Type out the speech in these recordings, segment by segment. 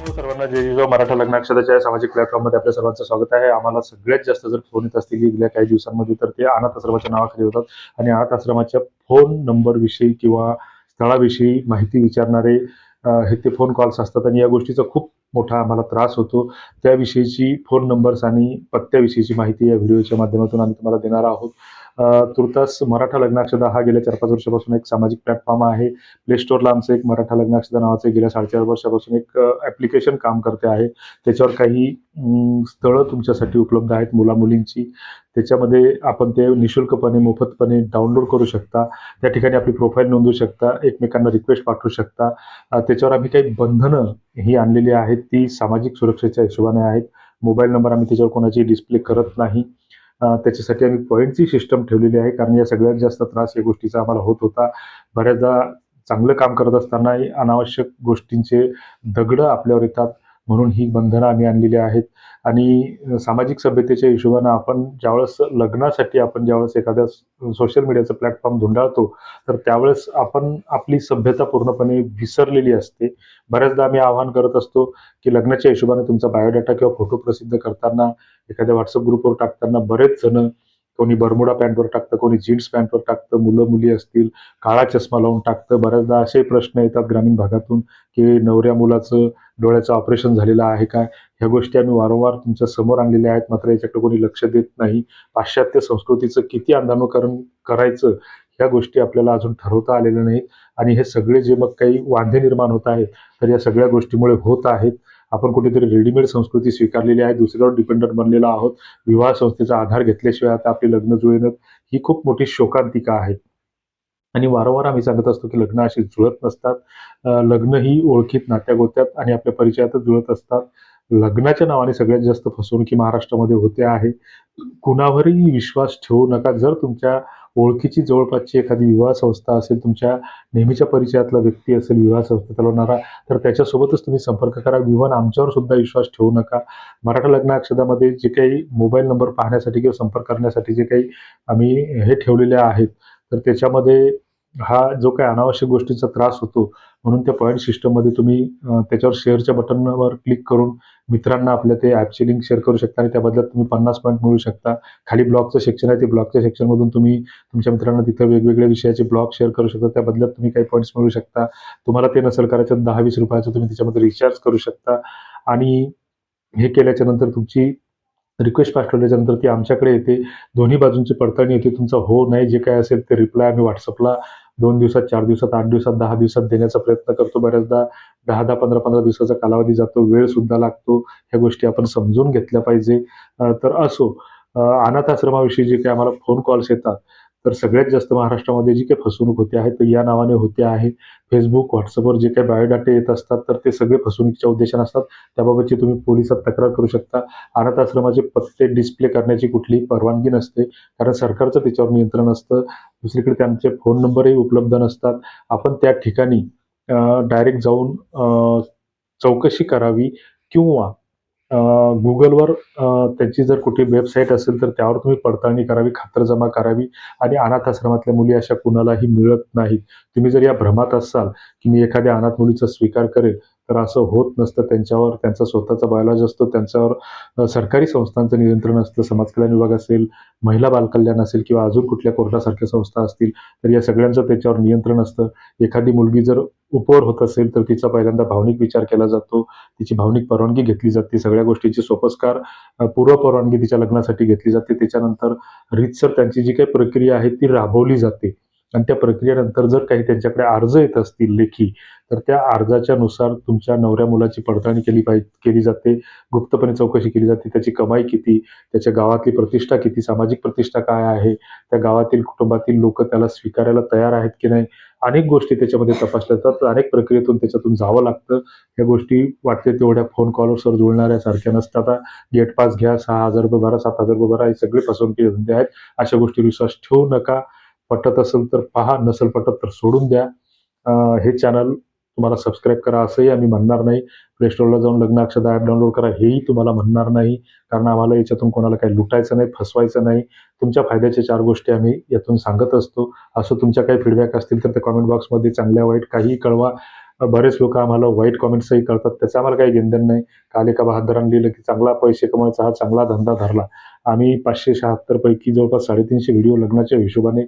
हो, सर्वांना जय जिजाऊ मराठा लग्न अक्षराच्या सामाजिक प्लॅटफॉर्ममध्ये आपल्या सर्वांचं स्वागत आहे. आम्हाला सगळ्यात जास्त जर फोन येत असतील गेल्या काही दिवसांमध्ये तर ते अनाथ आश्रमाच्या नावाखाली होतात. आणि अनाथ आश्रमाच्या फोन नंबरविषयी किंवा स्थळाविषयी माहिती विचारणारे हे ते फोन कॉल्स असतात. आणि या गोष्टीचा खूप मोठा आम्हाला त्रास होतो. त्याविषयीची फोन नंबर्स आणि पत्त्याविषयीची माहिती या व्हिडिओच्या माध्यमातून आम्ही तुम्हाला देणार आहोत. तुर्तास मराठा लग्नाक्षदा हा गेल्या चार पाच वर्षापासून एक सामाजिक प्लॅटफॉर्म आहे. प्ले स्टोअरला आमचं एक मराठा लग्नाक्षदा नावाचं गेल्या साडेचार वर्षापासून एक ॲप्लिकेशन काम करते आहे. त्याच्यावर काही स्थळं तुमच्यासाठी उपलब्ध आहेत. मुलामुलींची त्याच्यामध्ये आपण ते निशुल्कपणे मोफतपणे डाउनलोड करू शकता. त्या ठिकाणी आपली प्रोफाईल नोंदवू शकता एकमेकांना रिक्वेस्ट पाठवू शकता. त्याच्यावर आम्ही काही बंधनं ही आणलेली आहेत ती सामाजिक सुरक्षेच्या हिशोबाने आहेत. मोबाईल नंबर आम्ही त्याच्यावर कोणाची डिस्प्ले करत नाही. त्याच्यासाठी आम्ही पॉईंटची सिस्टम ठेवलेली आहे कारण या सगळ्यात जास्त त्रास या गोष्टीचा आम्हाला होत होता. बऱ्याचदा चांगलं काम करत असतानाही अनावश्यक गोष्टींचे दगडं आपल्यावर येतात. म्हणून ही बंधनं आम्ही आणलेली आहेत. आणि सामाजिक सभ्यतेच्या हिशोबानं आपण ज्यावेळेस लग्नासाठी आपण ज्यावेळेस एखाद्या सोशल मीडियाचं प्लॅटफॉर्म धुंडाळतो तर त्यावेळेस आपण आपली सभ्यता पूर्णपणे विसरलेली असते. बऱ्याचदा आम्ही आवाहन करत असतो की लग्नाच्या हिशोबाने तुमचा बायोडाटा किंवा फोटो प्रसिद्ध करताना एखाद्या व्हॉट्सअप ग्रुपवर टाकताना बरेच जण कोणी बरमुडा पॅन्टवर टाकतं कोणी जीन्स पॅन्टवर टाकतं मुलं मुली असतील काळा चष्मा लावून टाकतं. बऱ्याचदा असे प्रश्न येतात ग्रामीण भागातून की नवऱ्या मुलाचं डोळ्याचं ऑपरेशन झालेलं आहे का ह्या गोष्टी आम्ही वारंवार तुमच्यासमोर आणलेल्या आहेत. मात्र याच्याकडे कोणी लक्ष देत नाही. पाश्चात्य संस्कृतीचं किती अंधानुकरण करायचं ह्या गोष्टी आपल्याला अजून ठरवता आलेल्या नाहीत. आणि हे सगळे जे मग काही वांधे निर्माण होत आहेत तर या सगळ्या गोष्टीमुळे होत आहेत. आपण कुठेतरी रेडीमेड संस्कृती स्वीकारलेली आहे दुसऱ्यावर डिपेंडंट बनलेलो आहोत. विवाह संस्थेचा आधार घेतल्याशिवाय आता आपली लग्न जुळेनत. ही खूप मोठी शोकांतिका आहे. आणि वारंवार आम्ही सांगत असतो की लग्न अशी जुळत नसतात. लग्न ही ओळखीत नात्यागोत्यात आणि आपल्या परिचयातच जुळत असतात. लग्नाच्या नावाने सगळ्यात जास्त फसवणुकी महाराष्ट्रामध्ये होते आहे. कुणावरही विश्वास ठेवू नका. जर तुमच्या ओळखीची जवळपासची एखादी विवाह संस्था असेल तुमच्या नेहमीच्या परिचयातला व्यक्ती असेल विवाह संस्था चालवणारा तर त्याच्यासोबतच तुम्ही संपर्क करा. विवन आमच्यावर सुद्धा विश्वास ठेवू नका. मराठा लग्न अक्षदामध्ये जे काही मोबाईल नंबर पाहण्यासाठी किंवा संपर्क करण्यासाठी जे काही आम्ही हे ठेवलेले आहेत तर त्याच्यामध्ये हा जो काही अनावश्यक गोष्टीचा त्रास होतो म्हणून त्या पॉईंट सिस्टममध्ये तुम्ही त्याच्यावर शेअरच्या बटनवर क्लिक करून मित्रांना आपल्या ते ॲपची लिंक शेअर करू शकता आणि त्या बदल्यात तुम्ही पन्नास पॉईंट मिळू शकता. खाली ब्लॉगचं सेक्शन आहे ते ब्लॉगच्या सेक्शनमधून तुम्ही तुमच्या मित्रांना तिथं वेगवेगळ्या विषयाचे ब्लॉग शेअर करू शकता. त्या बदल्यात तुम्ही काही पॉईंट्स मिळू शकता. तुम्हाला ते नसेल करायचं दहा वीस रुपयाचं तुम्ही त्याच्यामध्ये रिचार्ज करू शकता. आणि हे केल्याच्यानंतर तुमची रिक्वेस्ट पाठवल्याच्या नंतर ती आमच्याकडे येते. दोन्ही बाजूंची पडताळणी येते. तुमचा हो नाही जे काय असेल ते रिप्लाय आम्ही व्हॉट्सअपला दोन दिवसात चार दिवसात आठ दिवसात दहा दिवसात देण्याचा प्रयत्न करतो. बऱ्याचदा दहा दहा पंधरा पंधरा दिवसाचा कालावधी जातो. वेळ सुद्धा लागतो. ह्या गोष्टी आपण समजून घेतल्या पाहिजे. तर असो. अनाथाश्रमाविषयी अनाथ आश्रमाविषयी जे काही आम्हाला फोन कॉल्स येतात तर सगळ्यात जास्त महाराष्ट्रामध्ये जी काही फसवणूक होते आहे तर या नावाने होते आहे. फेसबुक व्हॉट्सअपवर जे काही बायोडाटे येत असतात तर ते सगळे फसवणुकीच्या उद्देशाने असतात. त्याबाबतची तुम्ही पोलिसात तक्रार करू शकता. अनाथ आश्रमाचे पत्ते डिस्प्ले करण्याची कुठलीही परवानगी नसते. कारण सरकारचं त्याच्यावर नियंत्रण असतं दुसरीकडे त्यांचे फोन नंबरही उपलब्ध नसतात. आपण त्या ठिकाणी डायरेक्ट जाऊन चौकशी करावी किंवा गुगलवर त्याची जर कुठे वेबसाईट असेल तर त्यावर तुम्ही पडताळणी करावी खात्रजमा करावी आणि अनाथ आश्रमातल्या मुली अशा कुणालाही मिळत नाहीत. तुम्ही जर या भ्रमात असाल की मी एखाद्या अनाथ मुलीचा स्वीकार करेल तर असं होत नसतं. त्यांच्यावर त्यांचा स्वतःचा बायोलॉजी असतो. त्यांच्यावर सरकारी संस्थांचं नियंत्रण असतं. समाज कल्याण विभाग असेल महिला बालकल्याण असेल किंवा अजून कुठल्या कोर्टासारख्या संस्था असतील तर या सगळ्यांचं त्याच्यावर नियंत्रण असतं. एखादी मुलगी जर उपवर होत असेल तर तिचा पहिल्यांदा भावनिक विचार केला जातो. तिची भावनिक परवानगी घेतली जाते. सगळ्या गोष्टीची सोपस्कार पूर्व परवानगी तिच्या लग्नासाठी घेतली जाते. त्याच्यानंतर रीतसर त्यांची जी काही प्रक्रिया आहे ती राबवली जाते. आणि त्या प्रक्रियेनंतर जर काही त्यांच्याकडे अर्ज येत असतील लेखी तर त्या अर्जाच्या नुसार तुमच्या नवऱ्या मुलाची पडताळणी केली पाहिजे केली जाते. गुप्तपणे चौकशी केली जाते. त्याची कमाई किती? त्याच्या गावातली प्रतिष्ठा किती? सामाजिक प्रतिष्ठा काय आहे? त्या गावातील कुटुंबातील लोक त्याला स्वीकारायला तयार आहेत की नाही? अनेक गोष्टी त्याच्यामध्ये तपासल्या जातात. अनेक प्रक्रियेतून त्याच्यातून जावं लागतं. ह्या गोष्टी वाटते तेवढ्या फोन कॉलवर जुळणाऱ्या सारख्या नसतात. गेट पास घ्या सहा हजार रुपये भरा सात हजार रुपये भरा हे सगळे फसवणुकीचे धंदे आहेत. अशा गोष्टी विश्वास ठेवू नका. पटत असेल तर पहा नसेल पटत तर सोडून द्या. हे चॅनल तुम्हाला सबस्क्राईब करा असंही आम्ही म्हणणार नाही. प्लेस्टोरला जाऊन लग्न अक्षदा ॲप डाउनलोड करा हेही तुम्हाला म्हणणार नाही. कारण आम्हाला याच्यातून कोणाला काही लुटायचं नाही फसवायचं नाही. तुमच्या फायद्याच्या चार गोष्टी आम्ही यातून सांगत असतो. असं तुमच्या काही फीडबॅक असतील तर त्या कॉमेंट बॉक्समध्ये चांगल्या वाईट काहीही कळवा. बरेच लोक आम्हाला वाईट कॉमेंट्सही करतात त्याचं आम्हाला काही घेणदेण नाही. काल एका बहादरांनी लिहिलं की चांगला पैसे कमवायचा हा चांगला धंदा धरला. आम्ही पाचशे शहात्तरपैकी जवळपास साडेतीनशे व्हिडिओ लग्नाच्या हिशोबाने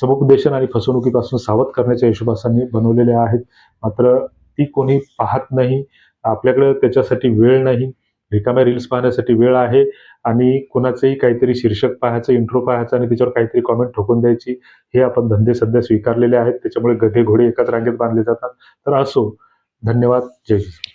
समुपदेशन आणि फसवणुकीपासून सावध करण्याच्या हिशोबासांनी बनवलेल्या आहेत. मात्र ती कोणी पाहत नाही. आपल्याकडे त्याच्यासाठी वेळ नाही. रिकाम्या रील्स पाहण्यासाठी वेळ आहे आणि कोणाचंही काहीतरी शीर्षक पाहायचं इंट्रो पाहायचं आणि त्याच्यावर काहीतरी कॉमेंट ठोकून द्यायची हे आपण धंदे सध्या स्वीकारलेले आहेत. त्याच्यामुळे गधे घोडे एकाच रांगेत बांधले जातात. तर असो. धन्यवाद. जय श्री